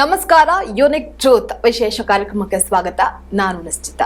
ನಮಸ್ಕಾರ unique truth ವಿಶೇಷ ಕಾರ್ಯಕ್ರಮಕ್ಕೆ ಸ್ವಾಗತ. ನಾನು ನಿಶ್ಚಿತ.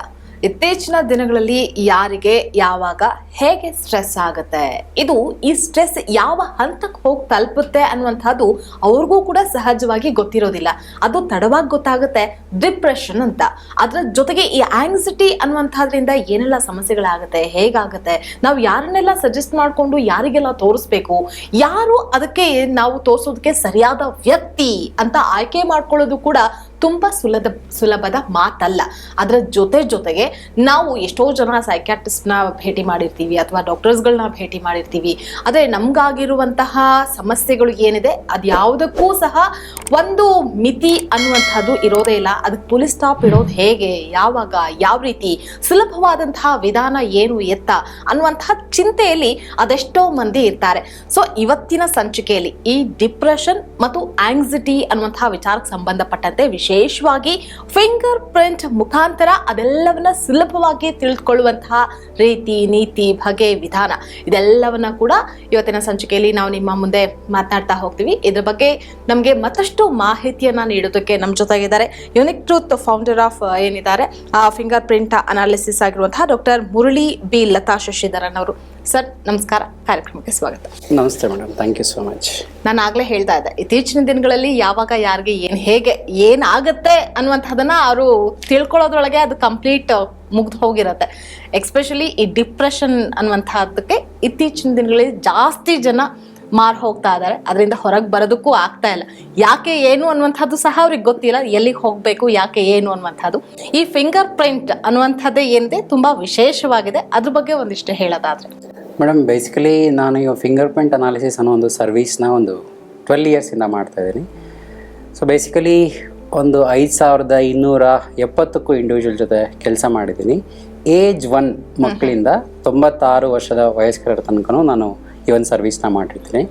ಇತ್ತೀಚಿನ ದಿನಗಳಲ್ಲಿ ಯಾರಿಗೆ ಯಾವಾಗ ಹೇಗೆ ಸ್ಟ್ರೆಸ್ ಆಗುತ್ತೆ? ಇದು ಈ ಸ್ಟ್ರೆಸ್ ಯಾವ ಹಂತಕ್ಕೆ ಹೋಗಿ ತಲುಪುತ್ತೆ ಅನ್ನುವಂಥದ್ದು ಅವ್ರಿಗೂ ಕೂಡ ಸಹಜವಾಗಿ ಗೊತ್ತಿರೋದಿಲ್ಲ. ಅದು ತಡವಾಗಿ ಗೊತ್ತಾಗುತ್ತೆ ಡಿಪ್ರೆಷನ್ ಅಂತ. ಅದರ ಜೊತೆಗೆ ಈ ಆಂಗ್ಸಿಟಿ ಅನ್ನುವಂಥದ್ರಿಂದ ಏನೆಲ್ಲ ಸಮಸ್ಯೆಗಳಾಗುತ್ತೆ, ಹೇಗಾಗುತ್ತೆ? ನಾವು ಯಾರನ್ನೆಲ್ಲ ಸಜೆಸ್ಟ್ ಮಾಡಿಕೊಂಡು ಯಾರಿಗೆಲ್ಲ ತೋರಿಸ್ಬೇಕು? ಯಾರು ಅದಕ್ಕೆ ನಾವು ತೋರಿಸೋದಕ್ಕೆ ಸರಿಯಾದ ವ್ಯಕ್ತಿ ಅಂತ ಆಯ್ಕೆ ಮಾಡ್ಕೊಳ್ಳೋದು ಕೂಡ ತುಂಬಾ ಸುಲಭ ಸುಲಭದ ಮಾತಲ್ಲ. ಅದರ ಜೊತೆ ಜೊತೆಗೆ ನಾವು ಎಷ್ಟೋ ಜನ ಸೈಕ್ಯಾಟ್ರಿಸ್ಟ್ನ ಭೇಟಿ ಮಾಡಿರ್ತೀವಿ ಅಥವಾ ಡಾಕ್ಟರ್ಸ್ಗಳನ್ನ ಭೇಟಿ ಮಾಡಿರ್ತೀವಿ. ಆದರೆ ನಮ್ಗಾಗಿರುವಂತಹ ಸಮಸ್ಯೆಗಳು ಏನಿದೆ? ಅದು ಯಾವುದಕ್ಕೂ ಸಹ ಒಂದು ಮಿತಿ ಅನ್ನುವಂಥದ್ದು ಇರೋದೇ ಇಲ್ಲ. ಅದಕ್ಕೆ ಪೊಲೀಸ್ ಸ್ಟಾಪ್ ಇರೋದು ಹೇಗೆ? ಯಾವಾಗ? ಯಾವ ರೀತಿ? ಸುಲಭವಾದಂತಹ ವಿಧಾನ ಏನು ಎತ್ತ? ಅನ್ನುವಂತಹ ಚಿಂತೆಯಲ್ಲಿ ಅದೆಷ್ಟೋ ಮಂದಿ ಇರ್ತಾರೆ. ಸೊ ಇವತ್ತಿನ ಸಂಚಿಕೆಯಲ್ಲಿ ಈ ಡಿಪ್ರೆಷನ್ ಮತ್ತು ಆಂಗ್ಸಿಟಿ ಅನ್ನುವಂತಹ ವಿಚಾರಕ್ಕೆ ಸಂಬಂಧಪಟ್ಟಂತೆ ವಿಶೇಷವಾಗಿ ಫಿಂಗರ್ ಪ್ರಿಂಟ್ ಮುಖಾಂತರ ಅದೆಲ್ಲವನ್ನ ಸುಲಭವಾಗಿ ತಿಳಿದುಕೊಳ್ಳುವಂತಹ ರೀತಿ, ನೀತಿ, ಬಗೆ, ವಿಧಾನ ಇದೆಲ್ಲವನ್ನ ಕೂಡ ಇವತ್ತಿನ ಸಂಚಿಕೆಯಲ್ಲಿ ನಾವು ನಿಮ್ಮ ಮುಂದೆ ಮಾತನಾಡ್ತಾ ಹೋಗ್ತೀವಿ. ಇದ್ರ ಬಗ್ಗೆ ನಮಗೆ ಮತ್ತಷ್ಟು ಮಾಹಿತಿಯನ್ನ ನೀಡೋದಕ್ಕೆ ನಮ್ಮ ಜೊತೆಗಿದ್ದಾರೆ ಯುನಿಕ್ ಟ್ರೂತ್ ಫೌಂಡರ್ ಆಫ್ ಏನಿದ್ದಾರೆ ಫಿಂಗರ್ ಪ್ರಿಂಟ್ ಅನಾಲಿಸಿಸ್ ಆಗಿರುವಂತಹ ಡಾಕ್ಟರ್ ಮುರಳಿ ಬಿ ಲತಾ ಶಶಿಧರನ್ ಅವರು. ಸರ್ ನಮಸ್ಕಾರ. ಕಾರ್ಯಕ್ರಮಕ್ಕೆ ಸ್ವಾಗತ. ನಮಸ್ತೆ madam. Thank you so much ನಾನು ಆಗಲೇ ಹೇಳ್ತಾ ಇದ್ದೆ. ಇತ್ತೀಚಿನ ದಿನಗಳಲ್ಲಿ ಯಾವಾಗ ಯಾರಿಗೆ ಏನು ಹೇಗೆ ಏನಾಗುತ್ತೆ ಅನ್ನುವಂಥದ್ದನ್ನ ಅವರು ತಿಳ್ಕೊಳ್ಳೋದ್ರೊಳಗೆ ಅದು ಕಂಪ್ಲೀಟ್ ಮುಗ್ದು ಹೋಗಿರತ್ತೆ. ಎಕ್ಸ್ಪೆಷಲಿ ಈ ಡಿಪ್ರೆಷನ್ ಅನ್ನುವಂಥದ್ದಕ್ಕೆ ಇತ್ತೀಚಿನ ದಿನಗಳಲ್ಲಿ ಜಾಸ್ತಿ ಜನ ಮಾರ್ ಹೋಗ್ತಾ ಇದ್ದಾರೆ. ಅದರಿಂದ ಹೊರಗೆ ಬರೋದಕ್ಕೂ ಆಗ್ತಾ ಇಲ್ಲ. ಯಾಕೆ ಏನು ಅನ್ನುವಂಥದ್ದು ಸಹ ಅವ್ರಿಗೆ ಗೊತ್ತಿಲ್ಲ. ಎಲ್ಲಿಗೆ ಹೋಗಬೇಕು ಯಾಕೆ ಏನು ಅನ್ನುವಂಥದ್ದು. ಈ ಫಿಂಗರ್ ಪ್ರಿಂಟ್ ಅನ್ನುವಂಥದ್ದೇ ಏನಿದೆ ತುಂಬಾ ವಿಶೇಷವಾಗಿದೆ. ಅದ್ರ ಬಗ್ಗೆ ಒಂದಿಷ್ಟು ಹೇಳೋದಾದ್ರೆ. ಮೇಡಮ್ ಬೇಸಿಕಲಿ ನಾನು ಈಗ ಫಿಂಗರ್ ಪ್ರಿಂಟ್ ಅನಾಲಿಸಿಸ್ ಅನ್ನೋ ಒಂದು ಸರ್ವೀಸ್ನ ಒಂದು ಟ್ವೆಲ್ ಇಯರ್ಸಿಂದ ಮಾಡ್ತಾ ಇದ್ದೀನಿ. ಸೊ ಬೇಸಿಕಲಿ ಒಂದು ಐದು ಸಾವಿರದ ಇನ್ನೂರ ಎಪ್ಪತ್ತಕ್ಕೂ ಇಂಡಿವಿಜುವಲ್ ಜೊತೆ ಕೆಲಸ ಮಾಡಿದ್ದೀನಿ. ಏಜ್ ಒನ್ ಮಕ್ಕಳಿಂದ ತೊಂಬತ್ತಾರು ವರ್ಷದ ವಯಸ್ಕರ ತನಕನೂ ನಾನು ಈ ಒಂದು ಸರ್ವಿಸ್ನ ಮಾಡಿರ್ತೀನಿ.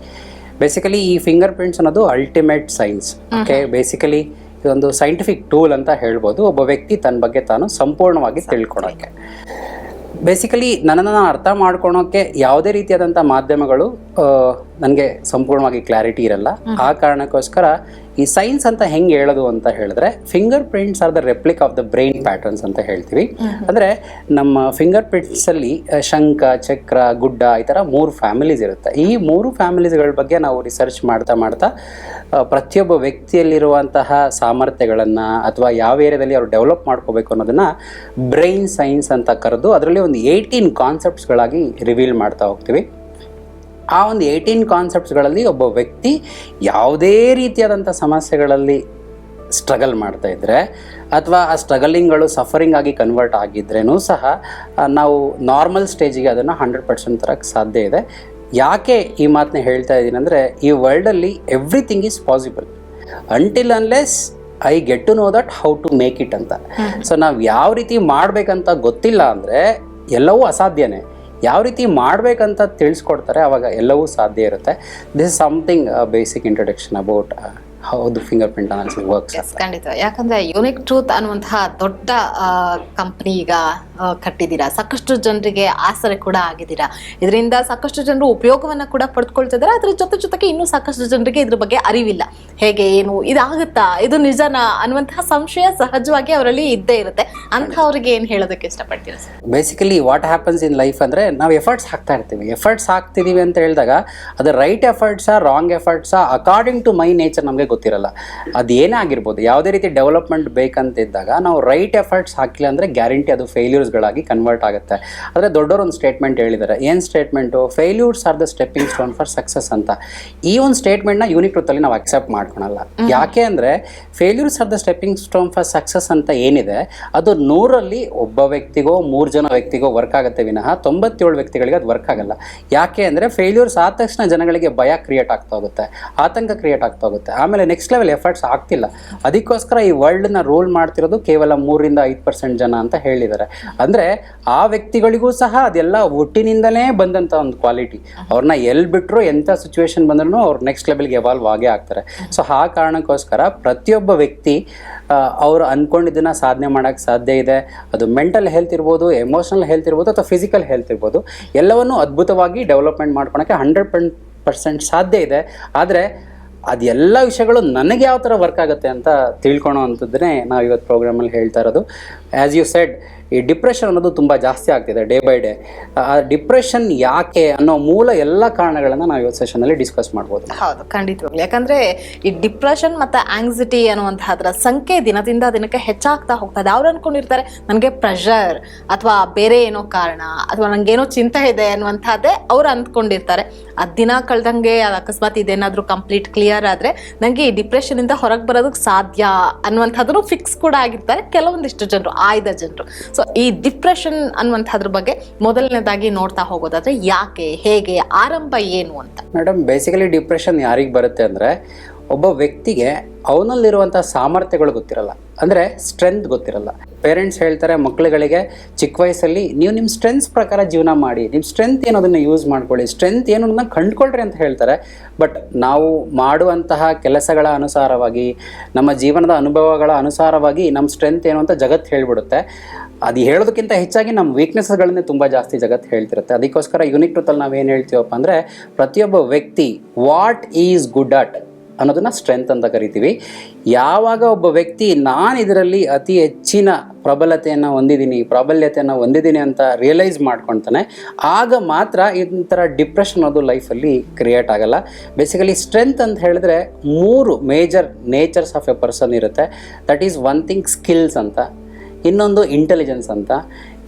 ಬೇಸಿಕಲಿ ಈ ಫಿಂಗರ್ ಪ್ರಿಂಟ್ಸ್ ಅನ್ನೋದು ಅಲ್ಟಿಮೇಟ್ ಸೈನ್ಸ್ ಓಕೆ ಬೇಸಿಕಲಿ ಇದೊಂದು ಸೈಂಟಿಫಿಕ್ ಟೂಲ್ ಅಂತ ಹೇಳ್ಬೋದು. ಒಬ್ಬ ವ್ಯಕ್ತಿ ತನ್ನ ಬಗ್ಗೆ ತಾನು ಸಂಪೂರ್ಣವಾಗಿ ತಿಳ್ಕೊಳಕ್ಕೆ. ಬೇಸಿಕಲಿ ನನ್ನನ್ನು ಅರ್ಥ ಮಾಡ್ಕೊಳೋಕ್ಕೆ ಯಾವುದೇ ರೀತಿಯಾದಂಥ ಮಾಧ್ಯಮಗಳು ನನಗೆ ಸಂಪೂರ್ಣವಾಗಿ ಕ್ಲಾರಿಟಿ ಇರಲ್ಲ. ಆ ಕಾರಣಕ್ಕೋಸ್ಕರ ಈ ಸೈನ್ಸ್ ಅಂತ ಹೆಂಗೆ ಹೇಳೋದು ಅಂತ ಹೇಳಿದ್ರೆ finger prints are the replica of the brain patterns ಅಂತ ಹೇಳ್ತೀವಿ. ಅಂದರೆ ನಮ್ಮ ಫಿಂಗರ್ ಪ್ರಿಂಟ್ಸಲ್ಲಿ ಶಂಖ ಚಕ್ರ ಗುಡ್ಡ ಈ ಥರ ಮೂರು ಫ್ಯಾಮಿಲೀಸ್ ಇರುತ್ತೆ. ಈ ಮೂರು ಫ್ಯಾಮಿಲೀಸ್ಗಳ ಬಗ್ಗೆ ನಾವು ರಿಸರ್ಚ್ ಮಾಡ್ತಾ ಮಾಡ್ತಾ ಪ್ರತಿಯೊಬ್ಬ ವ್ಯಕ್ತಿಯಲ್ಲಿರುವಂತಹ ಸಾಮರ್ಥ್ಯಗಳನ್ನು ಅಥವಾ ಯಾವ ಏರಿಯಾದಲ್ಲಿ ಅವರು ಡೆವಲಪ್ ಮಾಡ್ಕೋಬೇಕು ಅನ್ನೋದನ್ನು ಬ್ರೈನ್ ಸೈನ್ಸ್ ಅಂತ ಕರೆದು ಅದರಲ್ಲಿ ಒಂದು ಏಯ್ಟೀನ್ ಕಾನ್ಸೆಪ್ಟ್ಸ್ಗಳಾಗಿ ರಿವೀಲ್ ಮಾಡ್ತಾ ಹೋಗ್ತೀವಿ. ಆ ಒಂದು ಏಯ್ಟೀನ್ ಕಾನ್ಸೆಪ್ಟ್ಸ್ಗಳಲ್ಲಿ ಒಬ್ಬ ವ್ಯಕ್ತಿ ಯಾವುದೇ ರೀತಿಯಾದಂಥ ಸಮಸ್ಯೆಗಳಲ್ಲಿ ಸ್ಟ್ರಗಲ್ ಮಾಡ್ತಾ ಇದ್ದರೆ ಅಥವಾ ಆ ಸ್ಟ್ರಗಲಿಂಗ್ಗಳು ಸಫರಿಂಗ್ ಆಗಿ ಕನ್ವರ್ಟ್ ಆಗಿದ್ರೇನೂ ಸಹ ನಾವು ನಾರ್ಮಲ್ ಸ್ಟೇಜಿಗೆ ಅದನ್ನು ಹಂಡ್ರೆಡ್ ಪರ್ಸೆಂಟ್ ತರಕ್ಕೆ ಸಾಧ್ಯ ಇದೆ. ಯಾಕೆ ಈ ಮಾತನ್ನ ಹೇಳ್ತಾ ಇದ್ದೀನಿ ಅಂದರೆ ಈ ವರ್ಲ್ಡಲ್ಲಿ everything is possible until unless I get to know that how to make it ಅಂತ. ಸೊ ನಾವು ಯಾವ ರೀತಿ ಮಾಡಬೇಕಂತ ಗೊತ್ತಿಲ್ಲ ಅಂದರೆ ಎಲ್ಲವೂ ಅಸಾಧ್ಯನೇ. ಯಾವ ರೀತಿ ಮಾಡಬೇಕಂತ ತಿಳಿಸ್ಕೊಡ್ತಾರೆ ಆವಾಗ ಎಲ್ಲವೂ ಸಾಧ್ಯ ಇರುತ್ತೆ. This is something basic introduction about ಹೌದು ಫಿಂಗರ್ ಪ್ರಿಂಟ್ ಅನಾಲಿಸಿಸ್ ವರ್ಕ್ಸ್ ಖಂಡಿತ. ಯಾಕಂದ್ರೆ ಯುನಿಕ್ ಟ್ರೂತ್ ಅನ್ನುವಂತಹ ದೊಡ್ಡ ಕಂಪನಿ ಈಗ ಆ, ಕಟ್ಟಿದ್ದೀರಾ? ಸಾಕಷ್ಟು ಜನರಿಗೆ ಆಸರೆ ಕೂಡ ಆಗಿದ್ದೀರಾ? ಇದರಿಂದ ಸಾಕಷ್ಟು ಜನರು ಉಪಯೋಗವನ್ನು ಕೂಡ ಪಡೆದುಕೊಳ್ತಿದ್ದಾರೆ ಅದ್ರ ಜೊತೆ ಜೊತೆಗೆ ಇನ್ನೂ ಸಾಕಷ್ಟು ಜನರಿಗೆ ಇದ್ರ ಬಗ್ಗೆ ಅರಿವಿಲ್ಲ. ಹೇಗೆ, ಏನು, ಇದಾಗುತ್ತಾ? ಇದು ನಿಜನಾ ಅನ್ನುವಂತಹ ಸಂಶಯ ಸಹಜವಾಗಿ ಅವರಲ್ಲಿ ಇದ್ದೇ ಇರುತ್ತೆ. ಅಂತ ಅವ್ರಿಗೆ ಏನು ಹೇಳೋದಕ್ಕೆ ಇಷ್ಟಪಡ್ತೀರಾ sir? Basically what happens in life ಅಂದರೆ ನಾವು ಎಫರ್ಟ್ಸ್ ಹಾಕ್ತಾ ಇರ್ತೀವಿ. ಎಫರ್ಟ್ಸ್ ಹಾಕ್ತಿದ್ದೀವಿ ಅಂತ ಹೇಳಿದಾಗ ಅದು ರೈಟ್ ಎಫರ್ಟ್ಸಾ ರಾಂಗ್ ಎಫರ್ಟ್ಸಾ ಅಕಾರ್ಡಿಂಗ್ ಟು ಮೈ ನೇಚರ್ ನಮಗೆ ಗೊತ್ತಿರಲ್ಲ. ಅದೇನೇ ಆಗಿರ್ಬೋದು, ಯಾವುದೇ ರೀತಿ ಡೆವಲಪ್ಮೆಂಟ್ ಬೇಕಂತಿದ್ದಾಗ ನಾವು ರೈಟ್ ಎಫರ್ಟ್ಸ್ ಹಾಕಿಲ್ಲ ಅಂದರೆ ಗ್ಯಾರಂಟಿ ಅದು ಫೇಲ್ಯೂರ್ಸ್ಗಳಾಗಿ ಕನ್ವರ್ಟ್ ಆಗುತ್ತೆ. ಆದರೆ ದೊಡ್ಡವರು ಒಂದು ಸ್ಟೇಟ್ಮೆಂಟ್ ಹೇಳಿದ್ದಾರೆ. ಏನು statement failures are the stepping stone for success ಅಂತ. ಈ ಒಂದು ಸ್ಟೇಟ್ಮೆಂಟ್ನ ಯೂನಿಕ್ ರೂಪದಲ್ಲಿ ನಾವು ಅಕ್ಸೆಪ್ಟ್ ಮಾಡ್ಕೊಳಲ್ಲ. ಯಾಕೆ ಅಂದರೆ failures are the stepping stone for success ಅಂತ ಏನಿದೆ ಅದು ನೂರಲ್ಲಿ ಒಬ್ಬ ವ್ಯಕ್ತಿಗೋ ಮೂರು ಜನ ವ್ಯಕ್ತಿಗೋ ವರ್ಕ್ ಆಗುತ್ತೆ ವಿನಃ ತೊಂಬತ್ತೇಳು ವ್ಯಕ್ತಿಗಳಿಗೆ ಅದು ವರ್ಕ್ ಆಗಲ್ಲ. ಯಾಕೆ ಅಂದರೆ ಫೇಲ್ಯೂರ್ಸ್ ಆದ ತಕ್ಷಣ ಜನಗಳಿಗೆ ಭಯ ಕ್ರಿಯೇಟ್ ಆಗ್ತಾ ಹೋಗುತ್ತೆ ಆತಂಕ ಕ್ರಿಯೇಟ್ ಆಗ್ತಾ ಹೋಗುತ್ತೆ. ಆಮೇಲೆ ನೆಕ್ಸ್ಟ್ ಲೆವೆಲ್ ಎಫರ್ಟ್ಸ್ ಆಗ್ತಿಲ್ಲ. ಅದಕ್ಕೋಸ್ಕರ ಈ ವರ್ಲ್ಡ್ನ ರೂಲ್ ಮಾಡ್ತಿರೋದು ಕೇವಲ ಮೂರರಿಂದ ಐದು ಪರ್ಸೆಂಟ್ ಜನ ಅಂತ ಹೇಳಿದ್ದಾರೆ. ಅಂದರೆ ಆ ವ್ಯಕ್ತಿಗಳಿಗೂ ಸಹ ಅದೆಲ್ಲ ಒಟ್ಟಿನಿಂದಲೇ ಬಂದಂಥ ಒಂದು ಕ್ವಾಲಿಟಿ ಅವ್ರನ್ನ ಎಲ್ಲಿ ಬಿಟ್ಟರು ಎಂಥ ಸಿಚುವೇಶನ್ ಬಂದ್ರೂ ಅವ್ರು ನೆಕ್ಸ್ಟ್ ಲೆವೆಲ್ಗೆ ಎವಾಲ್ವ್ ಆಗೇ ಆಗ್ತಾರೆ. ಸೊ ಆ ಕಾರಣಕ್ಕೋಸ್ಕರ ಪ್ರತಿಯೊಬ್ಬ ವ್ಯಕ್ತಿ ಅವ್ರು ಅಂದ್ಕೊಂಡಿದ್ದನ್ನ ಸಾಧನೆ ಮಾಡೋಕ್ಕೆ ಸಾಧ್ಯ ಇದೆ. ಅದು ಮೆಂಟಲ್ ಹೆಲ್ತ್ ಇರ್ಬೋದು ಎಮೋಷನಲ್ ಹೆಲ್ತ್ ಇರ್ಬೋದು ಅಥವಾ ಫಿಸಿಕಲ್ ಹೆಲ್ತ್ ಇರ್ಬೋದು. ಎಲ್ಲವನ್ನೂ ಅದ್ಭುತವಾಗಿ ಡೆವಲಪ್ಮೆಂಟ್ ಮಾಡ್ಕೊಳಕ್ಕೆ ಹಂಡ್ರೆಡ್ ಪರ್ಸೆಂಟ್ ಸಾಧ್ಯ ಇದೆ. ಆದರೆ ಅದೆಲ್ಲ ವಿಷಯಗಳು ನನಗೆ ಯಾವ ಥರ ವರ್ಕ್ ಆಗುತ್ತೆ ಅಂತ ತಿಳ್ಕೊಳೋ ಅಂಥದ್ದನ್ನೇ ನಾವು ಇವತ್ತು ಪ್ರೋಗ್ರಾಮಲ್ಲಿ ಹೇಳ್ತಾ ಇರೋದು. ಆ್ಯಸ್ ಯು ಸೆಡ್ ಈ ಡಿಪ್ರೆಷನ್ ಅನ್ನೋದು ತುಂಬ ಜಾಸ್ತಿ ಆಗ್ತಿದೆ ಡೇ ಬೈ ಡೇ. ಆ ಡಿಪ್ರೆಷನ್ ಯಾಕೆ ಅನ್ನೋ ಮೂಲ ಎಲ್ಲ ಕಾರಣಗಳನ್ನು ನಾವು ಇವತ್ತು ಸೆಷನಲ್ಲಿ ಡಿಸ್ಕಸ್ ಮಾಡ್ಬೋದು. ಹೌದು, ಖಂಡಿತವಾಗ್ಲು. ಯಾಕಂದ್ರೆ ಈ ಡಿಪ್ರೆಷನ್ ಮತ್ತೆ ಆಂಗ್ಸಿಟಿ ಅನ್ನುವಂತಹದ್ರ ಸಂಖ್ಯೆ ದಿನದಿಂದ ದಿನಕ್ಕೆ ಹೆಚ್ಚಾಗ್ತಾ ಹೋಗ್ತಾ ಇದೆ ಅವ್ರು ಅನ್ಕೊಂಡಿರ್ತಾರೆ, ನನಗೆ ಪ್ರೆಷರ್ ಅಥವಾ ಬೇರೆ ಏನೋ ಕಾರಣ ಅಥವಾ ನಂಗೇನೋ ಚಿಂತೆ ಇದೆ ಅನ್ನುವಂಥದ್ದೇ ಅವ್ರು ಅಂದ್ಕೊಂಡಿರ್ತಾರೆ ಆ ದಿನ ಕಳ್ದಂಗೆ ಅಕಸ್ಮಾತ್ ಇದೇನಾದ್ರೂ ಕಂಪ್ಲೀಟ್ ಕ್ಲಿಯರ್ ಆದ್ರೆ ನಂಗೆ ಈ ಡಿಪ್ರೆಷನ್ ಇಂದ ಹೊರಗೆ ಬರೋದಕ್ಕೆ ಸಾಧ್ಯ ಅನ್ನುವಂಥದ್ದು ಫಿಕ್ಸ್ ಕೂಡ ಆಗಿರ್ತಾರೆ ಕೆಲವೊಂದಿಷ್ಟು ಜನರು, ಆಯ್ದ ಜನರು. ಸೊ ಈ ಡಿಪ್ರೆಷನ್ ಅನ್ನುವಂಥದ್ರ ಬಗ್ಗೆ ಮೊದಲನೇದಾಗಿ ನೋಡ್ತಾ ಹೋಗೋದಾದ್ರೆ ಯಾಕೆ, ಹೇಗೆ, ಆರಂಭ ಏನು ಅಂತ? ಮೇಡಮ್ ಬೇಸಿಕಲಿ ಡಿಪ್ರೆಷನ್ ಯಾರಿಗೆ ಬರುತ್ತೆ ಅಂದರೆ ಒಬ್ಬ ವ್ಯಕ್ತಿಗೆ ಅವನಲ್ಲಿರುವಂಥ ಸಾಮರ್ಥ್ಯಗಳು ಗೊತ್ತಿರಲ್ಲ. ಅಂದರೆ ಸ್ಟ್ರೆಂತ್ ಗೊತ್ತಿರಲ್ಲ. ಪೇರೆಂಟ್ಸ್ ಹೇಳ್ತಾರೆ, ಮಕ್ಕಳುಗಳಿಗೆ ಚಿಕ್ಕ ವಯಸ್ಸಲ್ಲಿ ನೀವು ನಿಮ್ಮ ಸ್ಟ್ರೆಂತ್ಸ್ ಪ್ರಕಾರ ಜೀವನ ಮಾಡಿ, ನಿಮ್ಮ ಸ್ಟ್ರೆಂತ್ ಏನು ಅದನ್ನು ಯೂಸ್ ಮಾಡ್ಕೊಳ್ಳಿ ಸ್ಟ್ರೆಂತ್ ಏನು ಅನ್ನ ಕಂಡುಕೊಳ್ರಿ ಅಂತ ಹೇಳ್ತಾರೆ. ಬಟ್ ನಾವು ಮಾಡುವಂತಹ ಕೆಲಸಗಳ ಅನುಸಾರವಾಗಿ, ನಮ್ಮ ಜೀವನದ ಅನುಭವಗಳ ಅನುಸಾರವಾಗಿ ನಮ್ಮ ಸ್ಟ್ರೆಂತ್ ಏನು ಅಂತ ಜಗತ್ತು ಹೇಳ್ಬಿಡುತ್ತೆ. ಅದು ಹೇಳೋದಕ್ಕಿಂತ ಹೆಚ್ಚಾಗಿ ನಮ್ಮ ವೀಕ್ನೆಸ್ಗಳನ್ನೇ ತುಂಬ ಜಾಸ್ತಿ ಜಗತ್ತು ಹೇಳ್ತಿರುತ್ತೆ. ಅದಕ್ಕೋಸ್ಕರ ಯುನಿಕ್ ನಾವು ಏನು ಹೇಳ್ತೀವಪ್ಪ ಅಂದರೆ, ಪ್ರತಿಯೊಬ್ಬ ವ್ಯಕ್ತಿ ವಾಟ್ ಈಸ್ ಗುಡ್ ಅಟ್ ಅನ್ನೋದನ್ನು ಸ್ಟ್ರೆಂತ್ ಅಂತ ಕರಿತೀವಿ. ಯಾವಾಗ ಒಬ್ಬ ವ್ಯಕ್ತಿ ನಾನು ಇದರಲ್ಲಿ ಅತಿ ಹೆಚ್ಚಿನ ಪ್ರಬಲತೆಯನ್ನು ಹೊಂದಿದ್ದೀನಿ ಪ್ರಾಬಲ್ಯತೆಯನ್ನು ಹೊಂದಿದ್ದೀನಿ ಅಂತ ರಿಯಲೈಸ್ ಮಾಡ್ಕೊಳ್ತಾನೆ, ಆಗ ಮಾತ್ರ ಈ ಡಿಪ್ರೆಷನ್ ಅನ್ನೋದು ಲೈಫಲ್ಲಿ ಕ್ರಿಯೇಟ್ ಆಗಲ್ಲ. ಬೇಸಿಕಲಿ ಸ್ಟ್ರೆಂತ್ ಅಂತ ಹೇಳಿದ್ರೆ ಮೂರು major natures of a person ಇರುತ್ತೆ. That is one thing skills ಅಂತ. ಇನ್ನೊಂದು ಇಂಟೆಲಿಜೆನ್ಸ್ ಅಂತ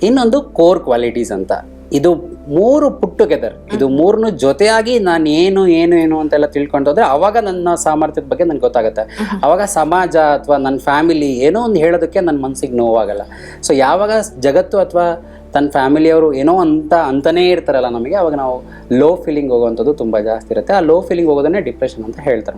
ಇನ್ನೊಂದು ಕೋರ್ ಕ್ವಾಲಿಟೀಸ್ ಅಂತ. ಇದು ಮೂರು ಪುಟ್ ಟುಗೆದರ್ ಇದು ಮೂರನ್ನು ಜೊತೆಯಾಗಿ ನಾನು ಏನು ಏನು ಏನು ಅಂತೆಲ್ಲ ತಿಳ್ಕೊಂಡು ಹೋದ್ರೆ ಅವಾಗ ನನ್ನ ಸಾಮರ್ಥ್ಯದ ಬಗ್ಗೆ ನನಗೆ ಗೊತ್ತಾಗುತ್ತೆ. ಅವಾಗ ಸಮಾಜ ಅಥವಾ ನನ್ನ ಫ್ಯಾಮಿಲಿ ಏನೋ ಒಂದು ಹೇಳೋದಕ್ಕೆ ನನ್ನ ಮನಸ್ಸಿಗೆ ನೋವಾಗಲ್ಲ. ಸೊ ಯಾವಾಗ ಜಗತ್ತು ಅಥವಾ ತನ್ನ ಫ್ಯಾಮಿಲಿಯವರು ಏನೋ ಅಂತ ಅಂತಲೇ ಇರ್ತಾರಲ್ಲ ನಮಗೆ ಅವಾಗ ನಾವು ಲೋ ಫೀಲಿಂಗ್ ಹೋಗುವಂಥದ್ದು ತುಂಬ ಜಾಸ್ತಿ ಇರುತ್ತೆ. ಆ ಲೋ ಫೀಲಿಂಗ್ ಹೋಗೋದನ್ನೇ ಡಿಪ್ರೆಷನ್ ಅಂತ ಹೇಳ್ತಾರೆ